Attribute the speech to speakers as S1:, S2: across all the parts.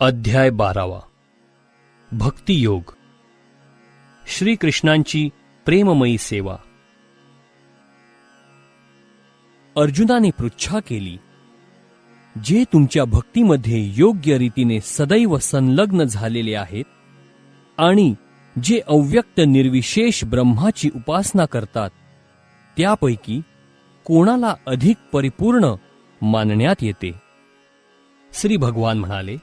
S1: अध्याय बारावा. भक्तियोग श्रीकृष्णांची प्रेममयी सेवा. अर्जुनाने पृच्छा केली जे तुमच्या भक्तीमध्ये योग्य रीतीने सदैव संलग्न झालेले आहेत आणि जे अव्यक्त निर्विशेष ब्रह्माची उपासना करतात त्यापैकी कोणाला अधिक परिपूर्ण मानण्यात येते? श्री भगवान म्हणाले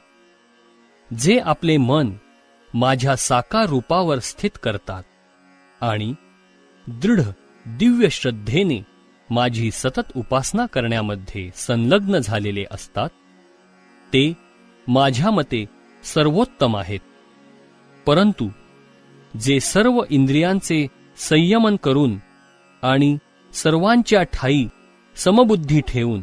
S1: जे आपले मन माझ्या साकार रूपावर स्थित करतात आणि दृढ दिव्य श्रद्धेने माझी सतत उपासना करण्यामध्ये संलग्न झालेले असतात ते माझ्या मते सर्वोत्तम आहेत. परंतु जे सर्व इंद्रियांचे संयमन करून आणि सर्वांच्या ठाई समबुद्धी ठेवून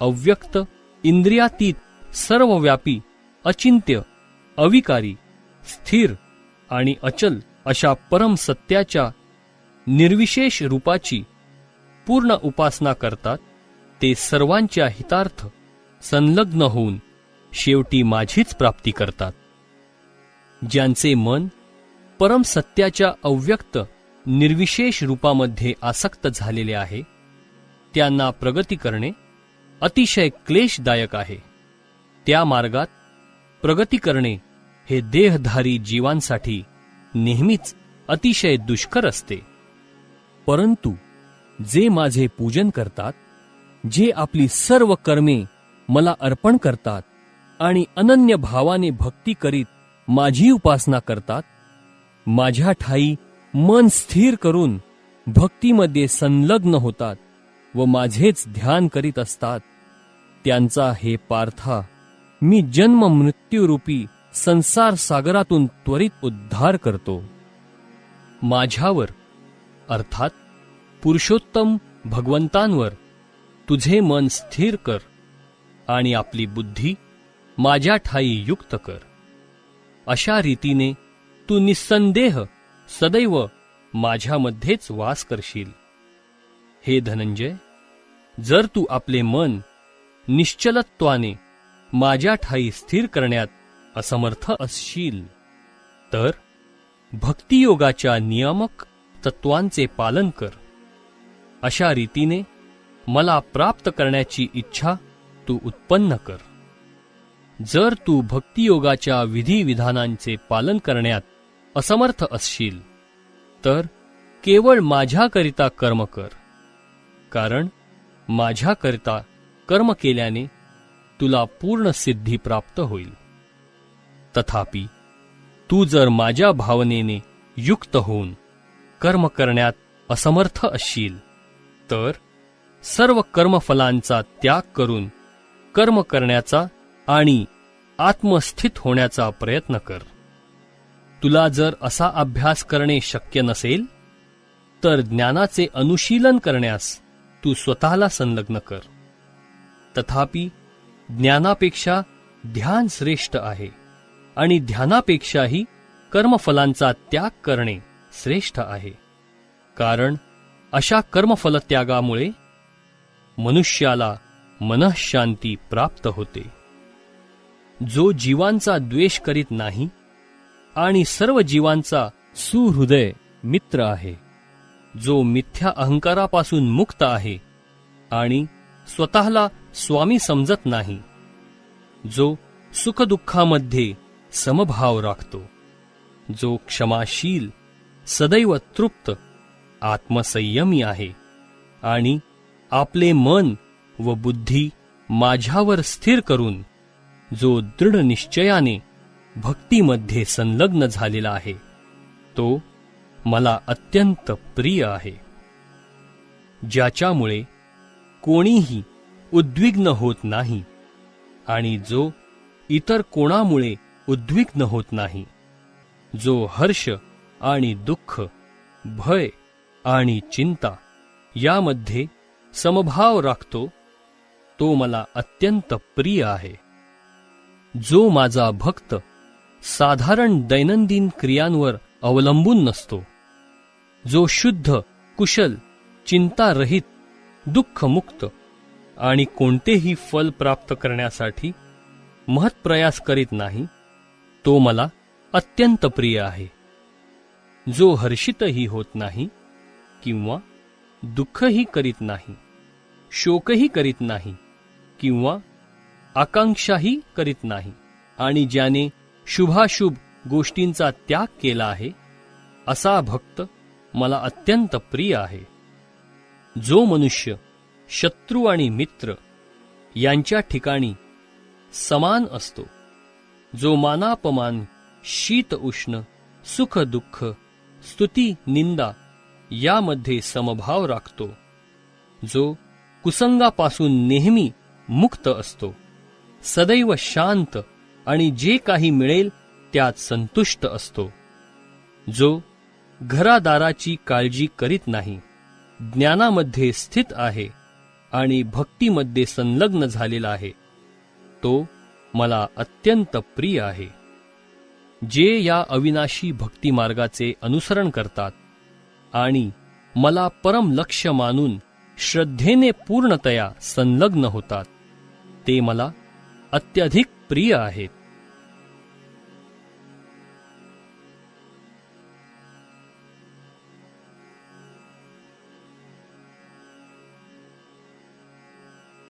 S1: अव्यक्त इंद्रियातीत सर्वव्यापी अचिंत्य अविकारी स्थिर आणि अचल अशा परम सत्याच्या निर्विशेष रूपाची पूर्ण उपासना करतात ते सर्वांच्या हितार्थ संलग्न होऊन शेवटी माझीच प्राप्ती करतात. ज्यांचे मन परम सत्याच्या अव्यक्त निर्विशेष रूपामध्ये आसक्त झालेले आहे त्यांना प्रगती करणे अतिशय क्लेशदायक आहे. त्या मार्गात प्रगती करणे हे देहधारी जीवांसाठी नेहमीच अतिशय दुष्कर असते. परंतु जे माझे पूजन करतात जे आपली सर्व कर्मे मला अर्पण करतात आणि अनन्य भावाने भक्ती करीत माझी उपासना करतात माझ्या ठाई मन स्थिर करून भक्तीमध्ये संलग्न होतात व माझेच ध्यान करीत असतात त्यांचा हे पार्था मी जन्म मृत्यूरूपी संसार सागरातून त्वरित उद्धार करतो. माझ्यावर अर्थात पुरुषोत्तम भगवंतांवर तुझे मन स्थिर कर आणि आपली बुद्धी माझ्या ठाई युक्त कर. अशा रीतीने तू निस्संदेह सदैव माझ्यामध्येच वास करशील. हे धनंजय जर तू आपले मन निश्चलत्वाने माझ्या ठाई स्थिर करण्यात असमर्थ असशील. तर भक्तियोगाच्या नियामक तत्वांचे पालन कर. अशा रीतीने मला प्राप्त करण्याची इच्छा तू उत्पन्न कर. जर तू भक्तियोगाच्या विधिविधानांचे पालन करण्यात असमर्थ असशील तर केवळ माझ्याकरिता कर्म कर. कारण माझ्याकरिता कर्म केल्याने तुला पूर्ण सिद्धी प्राप्त होईल. तथापि तू जर माझ्या भावनेने युक्त होऊन कर्म करण्यात असमर्थ असशील तर सर्व कर्मफलांचा त्याग करून कर्म करण्याचा आणि आत्मस्थित होण्याचा प्रयत्न कर. तुला जर असा अभ्यास करणे शक्य नसेल तर ज्ञानाचे अनुशीलन करण्यास तू स्वतःला संलग्न कर. तथापि ज्ञानापेक्षा ध्यान श्रेष्ठ आहे. आणि ध्यानापेक्षाही कर्मफलांचा त्याग करणे श्रेष्ठ आहे. कारण अशा कर्मफलत्यागामुळे मनुष्याला मनःशांती प्राप्त होते. जो जीवांचा द्वेष करीत नाही आणि सर्व जीवांचा सुहृदय मित्र आहे जो मिथ्या अहंकारापासून मुक्त आहे आणि स्वतःला स्वामी समजत नाही जो सुखदुःखामध्ये समभाव राखतो. जो क्षमाशील सदैव तृप्त आत्मसंयमी आहे आणि आपले मन व बुद्धी माझ्यावर स्थिर करून जो दृढ निश्चयाने भक्तीमध्ये संलग्न झालेला आहे तो मला अत्यंत प्रिय आहे. ज्याच्यामुळे कोणीही उद्विग्न होत नाही आणि जो इतर कोणामुळे उद्विग्न होत नाही. जो हर्ष आणि दुःख भय आणि चिंता यामध्ये समभाव राखतो तो मला अत्यंत प्रिय आहे. जो माझा भक्त साधारण दैनंदिन क्रियांवर अवलंबून नसतो जो शुद्ध कुशल चिंतारहित दुःखमुक्त आणि कोणतेही फल प्राप्त करण्यासाठी महत्प्रयास करीत नाही तो मला अत्यंत प्रिय आहे. जो हर्षितही होत नाही किंवा दुःखही करीत नाही शोकही करीत नाही किंवा आकांक्षाही करीत नाही आणि ज्याने शुभाशुभ गोष्टींचा त्याग केला आहे असा भक्त मला अत्यंत प्रिय आहे. जो मनुष्य शत्रू आणि मित्र यांच्या ठिकाणी समान असतो. जो मानापमान शीत उष्ण सुख दुःख स्तुती निंदा यामध्ये समभाव राखतो. जो कुसंगापासून नेहमी मुक्त असतो. सदैव शांत आणि जे काही मिळेल त्यात संतुष्ट असतो. जो घरादाराची काळजी करीत नाही ज्ञानामध्ये स्थित आहे आणि भक्तीमध्ये संलग्न झालेला आहे. तो मला अत्यंत प्रिय आहे. जे या अविनाशी भक्ती मार्गाचे अनुसरण करतात आणि मला परम लक्ष मानून श्रद्धेने पूर्णतया संलग्न होतात ते मला अत्यधिक प्रिय आहेत.